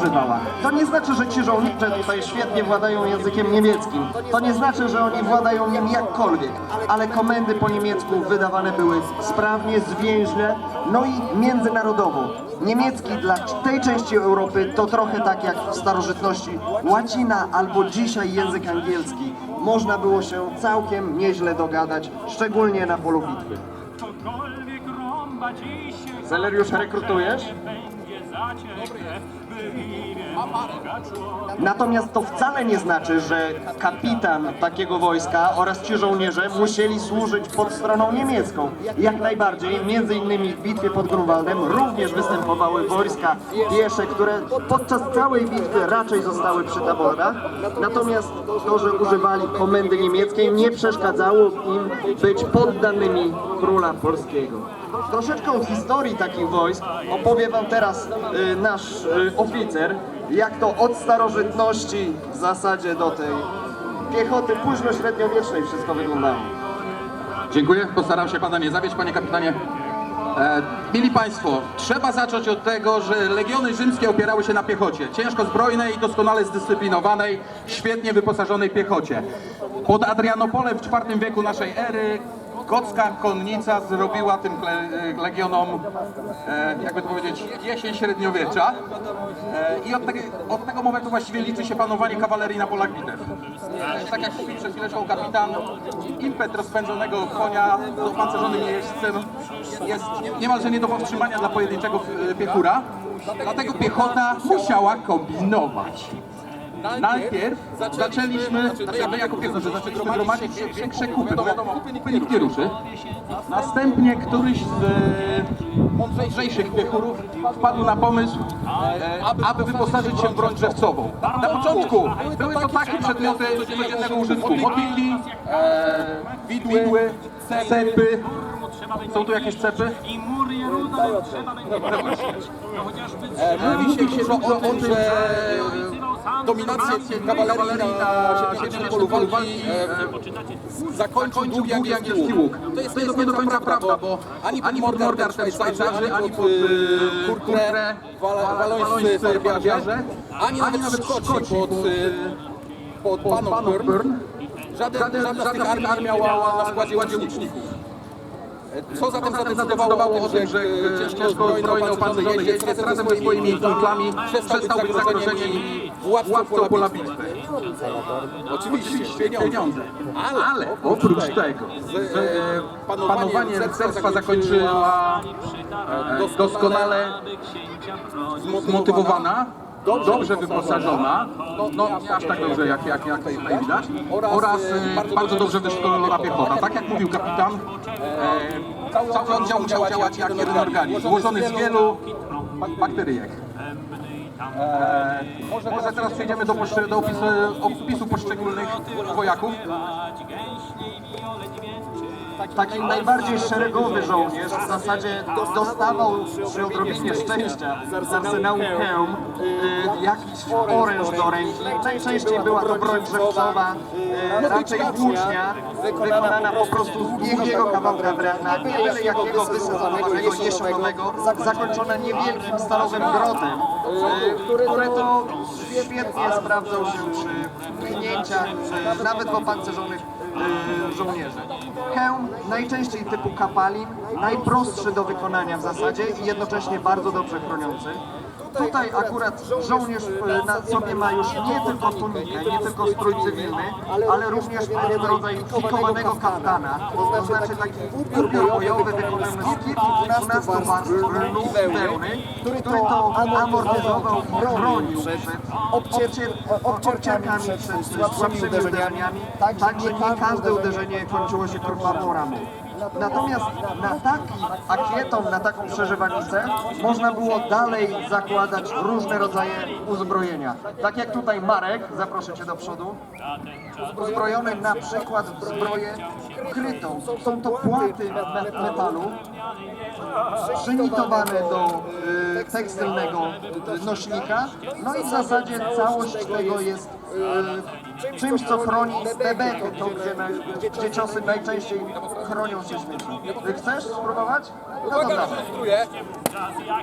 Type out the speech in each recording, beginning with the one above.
używała. To nie znaczy, że ci żołnierze tutaj świetnie władają językiem niemieckim. To nie znaczy, że oni władają nim jakkolwiek. Ale komendy po niemiecku wydawane były sprawnie, zwięźle, no i międzynarodowo. Niemiecki dla tej części Europy to trochę tak jak w starożytności łacina albo dzisiaj język angielski. Można było się całkiem nieźle dogadać, szczególnie na polu bitwy. Celeriusz, rekrutujesz? będzie zaciekłe, Natomiast to wcale nie znaczy, że kapitan takiego wojska oraz ci żołnierze musieli służyć pod stroną niemiecką. Jak najbardziej, między innymi w bitwie pod Grunwaldem również występowały wojska piesze, które podczas całej bitwy raczej zostały przy taborach. Natomiast to, że używali komendy niemieckiej nie przeszkadzało im być poddanymi króla polskiego. Troszeczkę o historii takich wojsk opowie Wam teraz y, nasz y, oficer, jak to od starożytności w zasadzie do tej piechoty późno-średniowiecznej wszystko wyglądało. Dziękuję, postaram się Pana nie zawieść, Panie Kapitanie. E, mili Państwo, trzeba zacząć od tego, że legiony rzymskie opierały się na piechocie. Ciężko zbrojnej i doskonale zdyscyplinowanej, świetnie wyposażonej piechocie. Pod Adrianopolem w IV wieku naszej ery gocka konnica zrobiła tym le- legionom, e, jakby to powiedzieć, jesień średniowiecza. E, I od, tego- od tego momentu właściwie liczy się panowanie kawalerii na polach bitew. E, tak jak mówił przed chwileczką kapitan, impet rozpędzonego konia z opancerzonym jeźdźcem jest niemalże nie do powstrzymania dla pojedynczego e, piechura. Dlatego piechota musiała kombinować. Najpierw zaczęliśmy, znaczy my jako piechota, zaczęliśmy gromadzić większe kupy, bo wiadomo, kupy nikt nie ruszy. Następnie któryś z e, mądrzejszych piechurów wpadł na pomysł, e, aby wyposażyć się w broń drzewcową. Na początku były to takie przedmioty codziennego użytku, motylki, e, widły, cepy. Są tu jakieś cepy? Podnieść. No chociażby Mówi się dużo o tym, że dominację kawalerii na siedmiu polu walki e, zakończył długi angielski łuk. To jest, to jest nie do końca prawda, bo ani pod Morgar Szwajcarzy, ani pod e, Kurtrę walońscy farbiarze, ani nawet Szkoci pod, e, pod Bannockburn, żaden, żadna z tych armii miała na składzie łuczników. Co zatem zadecydowało o tym, że e, ciężko zbrojny opancerzony jeździec razem ze swoimi kumplami przestał być zagrożeniem władcą pola bitwy? Oczywiście pieniądze. Ale oprócz tego e, panowanie rycerstwa zakończyła e, doskonale zmotywowana, dobrze wyposażona, no nie aż tak dobrze jak, jak, jak tutaj widać, oraz e, bardzo dobrze wyszkolona piechota. Tak jak mówił kapitan, e, cały oddział musiał działać jak jeden organizm, złożony z wielu bak- bakteryjek. E, może, może teraz przejdziemy do, do opisu, opisu poszczególnych wojaków. Taki najbardziej szeregowy żołnierz w zasadzie dostawał przy odrobinie szczęścia z arsenału hełm y, jakiś oręż do ręki. Najczęściej była to broń drzewcowa, y, raczej włócznia, wykonana po prostu z długiego kawałka drewna, nie byle jakiego wysezonowanego, jesionego, zakończona niewielkim stalowym grotem, y, który to świetnie sprawdzał się przy pchnięciach, nawet w opancerzonych żołnierzy. Hełm najczęściej typu kapalin, najprostszy do wykonania w zasadzie i jednocześnie bardzo dobrze chroniący. Tutaj akurat żołnierz y, na sobie ma już nie tylko tunikę, nie tylko strój cywilny, ale również pewien rodzaj pikowanego kaftana, to znaczy taki ubiór bojowy wykonany z kilkunastu warstw lnu wełny, który to amortyzował i chronił przed obcier- obcierciakami, przed słabszymi uderzeniami, tak że nie każde uderzenie kończyło się krwawą raną. Natomiast na taki akieton, na taką przeżywanicę można było dalej zakładać różne rodzaje uzbrojenia. Tak jak tutaj Marek, zaproszę Cię do przodu, uzbrojony na przykład w zbroję krytą. Są to płaty me- metalu przynitowane do y, tekstylnego nośnika. No i w zasadzie całość tego jest y, czymś, co chroni bebekę, to gdzie, naj, gdzie ciosy najczęściej chronią się śmiecią. Ty chcesz spróbować? No Uwaga,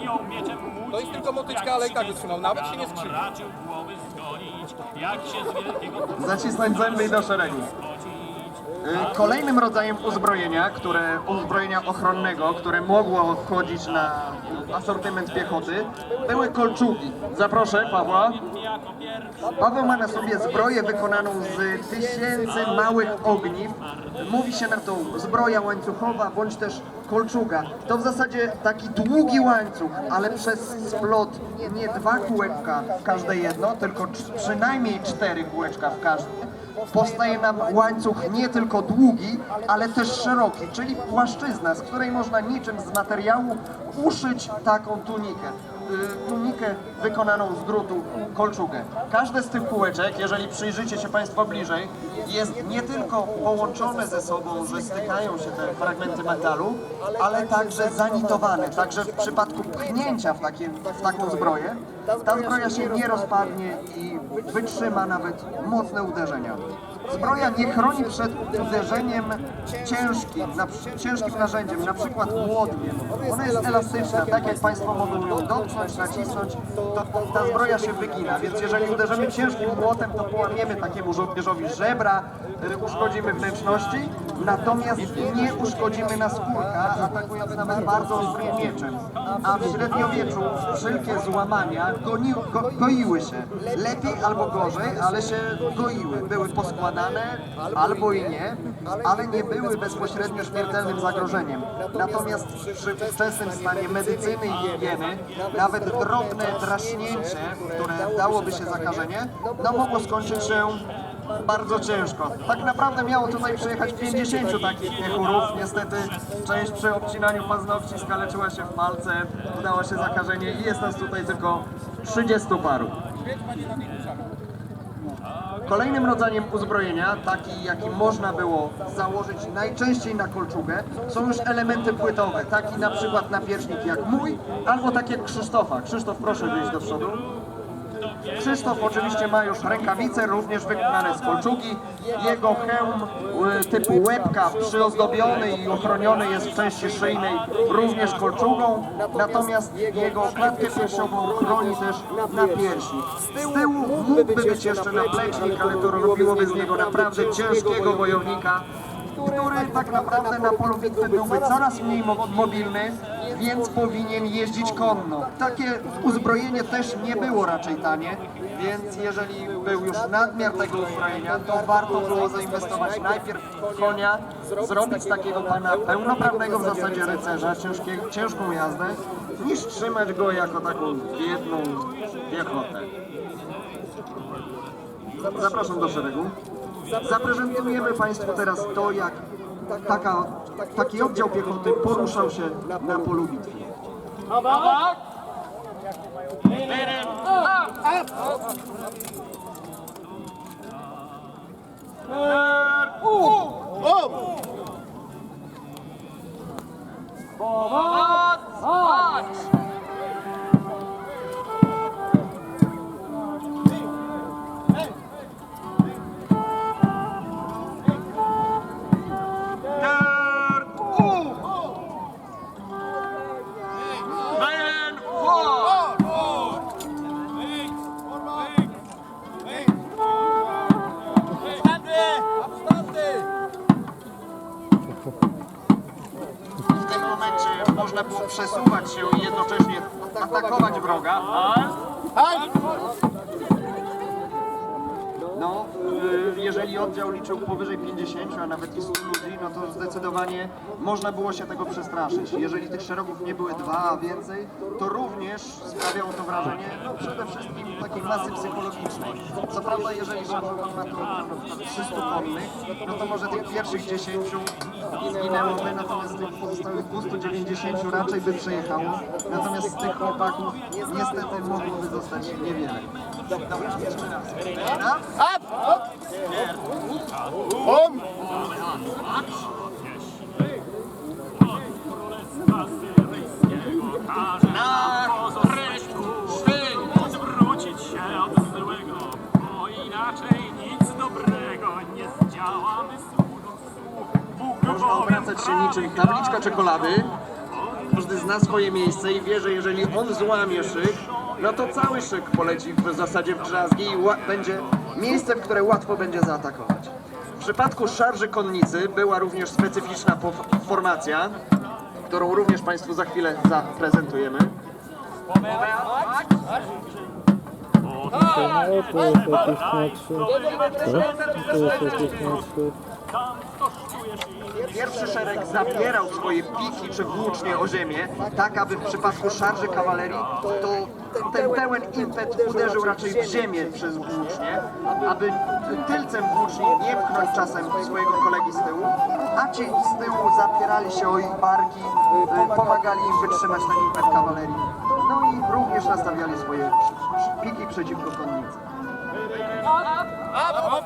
ją mieczem młód, To jest tylko motyczka, ale i tak wytrzymał, nawet się nie skrzywi. raczył głowy zgonić, jak się z wielkiego Zacisnąć zęby i do szeregu. Y, Kolejnym rodzajem uzbrojenia, które, uzbrojenia ochronnego, które mogło wchodzić na asortyment piechoty, były kolczugi. Zaproszę Pawła. Paweł ma na sobie zbroję wykonaną z tysięcy małych ogniw. Mówi się na to zbroja łańcuchowa bądź też kolczuga. To w zasadzie taki długi łańcuch, ale przez splot nie dwa kółeczka w każde jedno, tylko przynajmniej cztery kółeczka w każdym. Powstaje nam łańcuch nie tylko długi, ale też szeroki, czyli płaszczyzna, z której można niczym z materiału uszyć taką tunikę. Y, Tunikę wykonaną z drutu kolczugę. Każde z tych kółeczek, jeżeli przyjrzycie się Państwo bliżej, jest nie tylko połączone ze sobą, że stykają się te fragmenty metalu, ale także zanitowane. Także w przypadku pchnięcia w, takie, w taką zbroję, ta zbroja się nie rozpadnie i wytrzyma nawet mocne uderzenia. Zbroja nie chroni przed uderzeniem ciężkim, na, ciężkim narzędziem, na przykład młotkiem. Ona jest elastyczna, tak jak Państwo mogą ją dotknąć, nacisnąć, to ta zbroja się wygina, więc jeżeli uderzymy ciężkim młotem, to połamiemy takiemu żołnierzowi żebra, y, uszkodzimy wnętrzności, natomiast nie uszkodzimy naskórka, atakując nawet bardzo ostrym mieczem. A w średniowieczu wszelkie złamania goni, go, goiły się. Lepiej albo gorzej, ale się goiły. Były poskładane albo i nie, ale nie były bezpośrednio śmiertelnym zagrożeniem. Natomiast przy wczesnym stanie medycyny i higieny, nawet drobne draśnięcie, które dałoby się zakażenie, no mogło skończyć się bardzo ciężko. Tak naprawdę miało tutaj przyjechać 50 takich niechurów. Niestety część przy obcinaniu paznokci skaleczyła się w palce, udało się zakażenie i jest nas tutaj tylko 30 paru. Kolejnym rodzajem uzbrojenia, taki jaki można było założyć najczęściej na kolczugę, są już elementy płytowe, taki na przykład napierśnik jak mój, albo tak jak Krzysztofa. Krzysztof, proszę wyjść do przodu. Krzysztof oczywiście ma już rękawice, również wykonane z kolczugi. Jego hełm y, typu łebka przyozdobiony i ochroniony jest w części szyjnej również kolczugą, natomiast jego klatkę piersiową chroni też napierśnik. Z tyłu mógłby być jeszcze naplecznik, ale to robiłoby z niego naprawdę ciężkiego wojownika, który tak naprawdę na polu bitwy byłby coraz mniej mo- mobilny, więc powinien jeździć konno. Takie uzbrojenie też nie było raczej tanie, więc jeżeli był już nadmiar tego uzbrojenia, to warto było zainwestować najpierw w konia, zrobić takiego pana pełnoprawnego w zasadzie rycerza, ciężkie, ciężką jazdę, niż trzymać go jako taką biedną piechotę. Zapraszam do szeregu. Zaprezentujemy Państwu teraz to, jak taka, taki oddział piechoty poruszał się na polu bitwy. Można było przesuwać się i jednocześnie atakować wroga. No, y, jeżeli oddział liczył powyżej 50, a nawet i 100 ludzi, no to zdecydowanie można było się tego przestraszyć. Jeżeli tych szeregów nie były dwa, a więcej, to również sprawiało to wrażenie, no przede wszystkim takiej masy psychologicznej. Co prawda, jeżeli szafował na to na przykład 300 konnych, no to może tych pierwszych 10 zginęłoby, natomiast tych pozostałych 290 raczej by przejechało. Natomiast z tych chłopaków niestety mogłoby zostać niewiele. Odwrócić się od bo inaczej nic dobrego nie zdziałamy. Można obracać się niczym tabliczka czekolady każdy zna swoje miejsce i wie, że jeżeli on złamie szyk, no to cały szyk poleci w zasadzie w drzazgi i będzie miejsce, w które łatwo będzie zaatakować. W przypadku szarży konnicy była również specyficzna formacja, którą również Państwu za chwilę zaprezentujemy. No, jest jest młodszy. Pierwszy szereg zapierał swoje piki czy włócznie o ziemię, tak aby w przypadku szarży kawalerii to ten, pełen impet uderzył raczej w ziemię przez włócznie, aby tylcem włóczni nie pchnąć czasem swojego kolegi z tyłu, a ci z tyłu zapierali się o ich barki, y, pomagali im wytrzymać ten impet kawalerii. No i również nastawiali swoje piki przeciwko konnicy. Polowała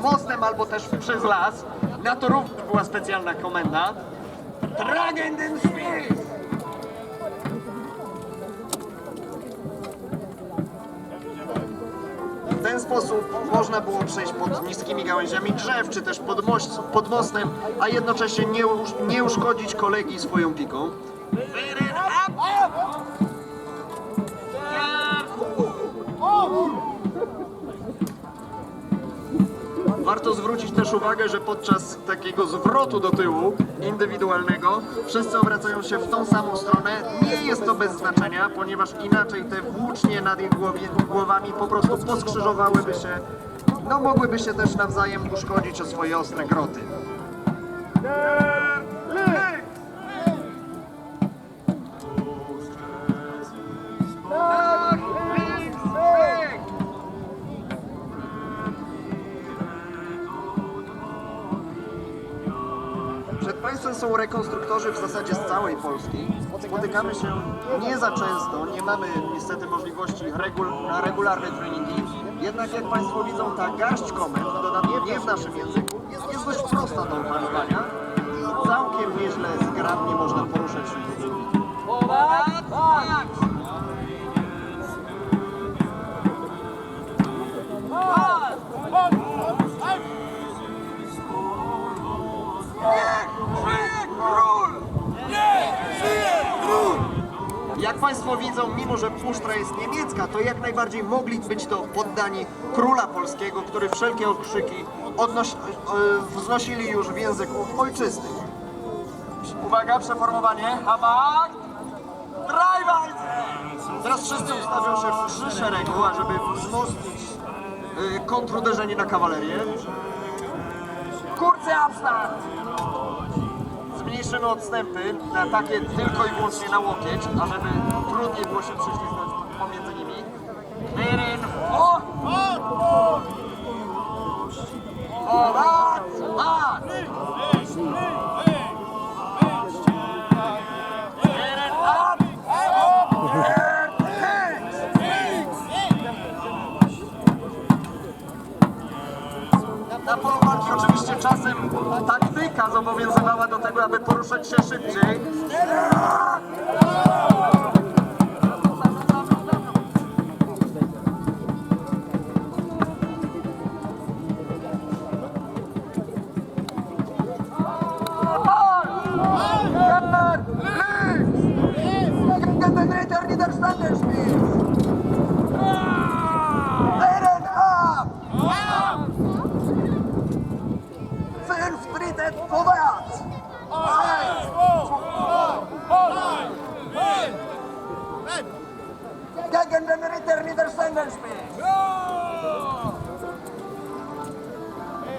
mostem albo też przez las. Na to również była specjalna komenda. Tragen den Spieß! W ten sposób można było przejść pod niskimi gałęziami drzew, czy też pod, pod mostem, a jednocześnie nie, usz, nie uszkodzić kolegi swoją piką. Warto zwrócić też uwagę, że podczas takiego zwrotu do tyłu indywidualnego wszyscy obracają się w tą samą stronę. Nie jest to bez znaczenia, ponieważ inaczej te włócznie nad ich głowie, głowami po prostu poskrzyżowałyby się, no mogłyby się też nawzajem uszkodzić o swoje ostre groty. Są rekonstruktorzy w zasadzie z całej Polski. Spotykamy się nie za często, nie mamy niestety możliwości regul na regularne treningi. Jednak jak Państwo widzą, ta garść komend, dodatnie nie w naszym języku, jest, dość prosta do opanowania i całkiem nieźle, zgrabnie można poruszać się po Państwo widzą, mimo że puszcza jest niemiecka, to jak najbardziej mogli być to poddani króla polskiego, który wszelkie okrzyki odnoś, e, wznosili już w języku ojczystym. Uwaga, przeformowanie. Habak! Treiwald! Teraz wszyscy ustawią się w trzy szeregu, ażeby wzmocnić e, kontruderzenie na kawalerię. Kurce Abstand! Zmniejszymy odstępy na takie tylko i wyłącznie na łokieć, ażeby trudniej było się prześlizgnąć pomiędzy nimi. Wyryn! O! O! Lat! Lat! Na polu walki oczywiście czasem taktyka zobowiązywała do tego, aby poruszać się szybciej. Vorwärts! Eins, zwei, drei, Gegen den Ritter Niedersengenspiel.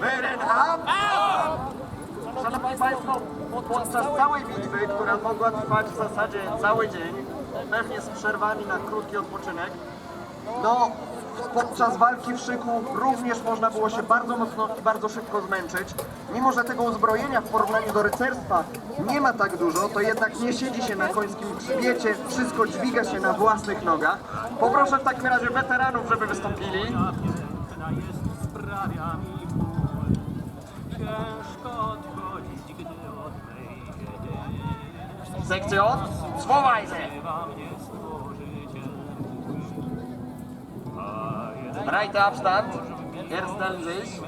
Wy Rynham? Szanowni Państwo, podczas całej bitwy, która mogła trwać w zasadzie cały dzień, pewnie z przerwami na krótki odpoczynek, no, podczas walki w szyku również można było się bardzo mocno i bardzo szybko zmęczyć. Mimo, że tego uzbrojenia w porównaniu do rycerstwa nie ma tak dużo, to jednak nie siedzi się na końskim grzbiecie, wszystko dźwiga się na własnych nogach. Poproszę w takim razie weteranów, żeby wystąpili. jest, sprawia Right Abstand, Ersten sich.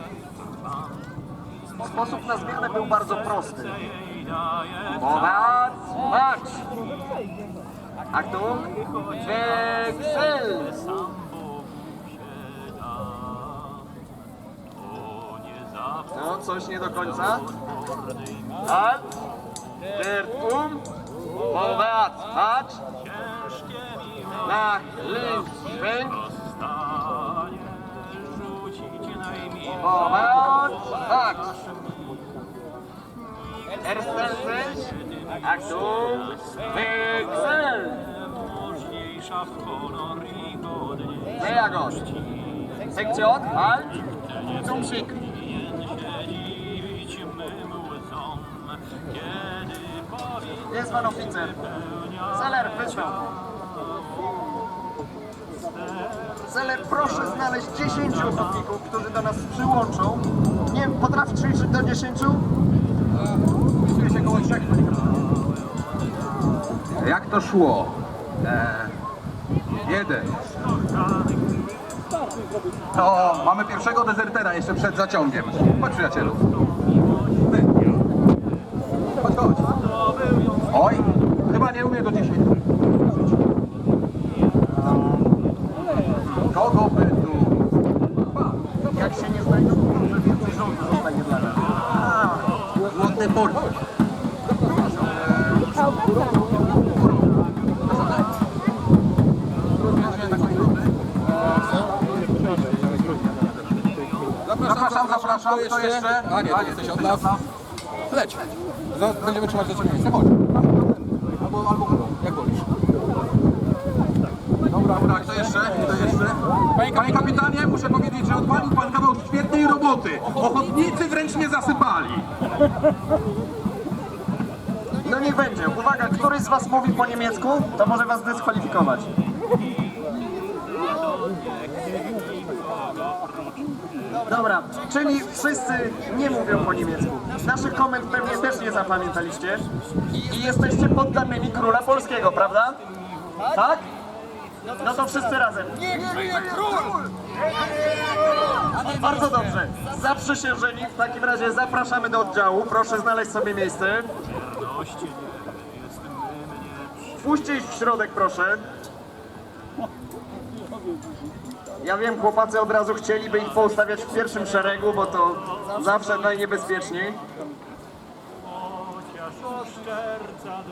Sposób na zmianę był bardzo prosty. Powac, marsz! Achtung, wechsel! No, coś nie do końca. Halt, der um, powac, marsz! Nach links, najmilej. powac, marsz! Ersten sich, Achtung, wechsel! Możniejsza w honor i. Sektion, halt, zum Schick. Jest pan oficer. Zeller, wystąp. Zeller, proszę znaleźć 10 ochotników, którzy do nas przyłączą. Nie wiem, potrafisz liczyć do 10? Wpisuje się koło trzech. Jak to szło? Eee, jeden. To mamy pierwszego dezertera jeszcze przed zaciągiem. Chodź przyjacielu. Chodź, chodź. Oj, chyba nie umie do 10. Kogo by tu? Jak się nie znajdą, może więcej żołnierzy zostanie dla nas. Głodny port. Zapraszam, zapraszam. Kto jeszcze? A nie, jesteś od nas. Leć. Zaraz Będziemy trzymać za ciebie miejsce. Chodź. Albo, albo jak wolisz. Dobra, dobra, kto jeszcze? Panie kapitanie, muszę powiedzieć, że odwalił pan kawał świetnej roboty. Ochotnicy wręcz mnie zasypali. No niech będzie. Uwaga, któryś z was mówi po niemiecku, to może was dyskwalifikować. Dobra, czyli wszyscy nie mówią po niemiecku. Naszych komend pewnie też nie zapamiętaliście. I jesteście poddanymi króla polskiego, prawda? Tak? No to wszyscy razem. Niech żyje król! Bardzo dobrze. Zaprzysiężeni w takim razie zapraszamy do oddziału. Proszę znaleźć sobie miejsce. Wpuśćcie ich w środek, proszę. Ja wiem, chłopacy od razu chcieliby ich poustawiać w pierwszym szeregu, bo to zawsze najniebezpieczniej. chociaż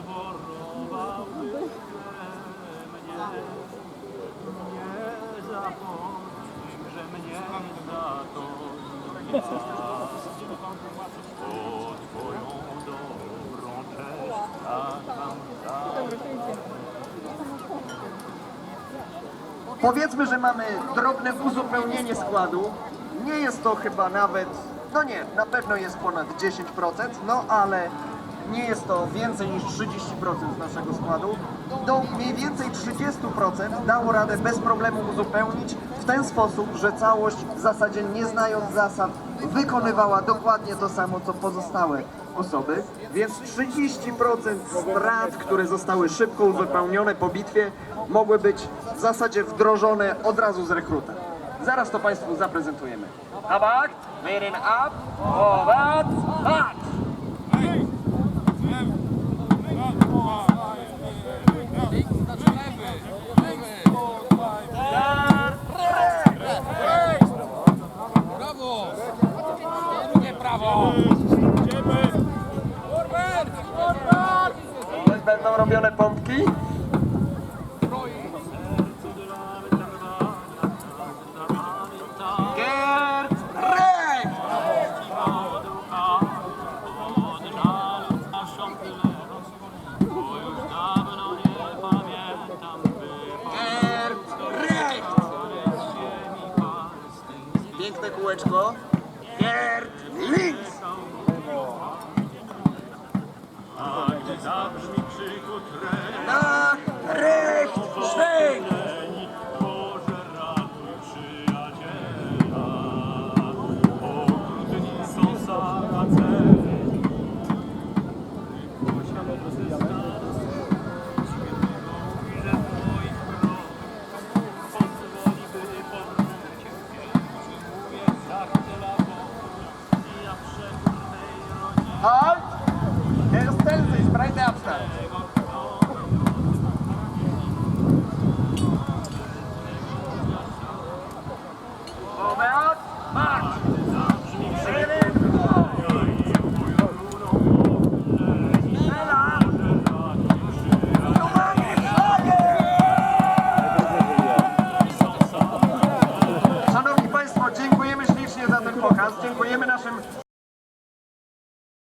mnie. Nie zapomnij, że mnie za to nie twoją dobrą cześć, a tam Powiedzmy, że mamy drobne uzupełnienie składu. Nie jest to chyba nawet, no nie, na pewno jest ponad 10%, no ale nie jest to więcej niż 30% z naszego składu. Do mniej więcej 30% dało radę bez problemu uzupełnić w ten sposób, że całość w zasadzie nie znając zasad wykonywała dokładnie to samo co pozostałe osoby, więc 30% strat, które zostały szybko uzupełnione po bitwie, mogły być w zasadzie wdrożone od razu z rekruta. Zaraz to Państwu zaprezentujemy. Tabak, Wirin ab, Owac, Hat! Będą robione pompki.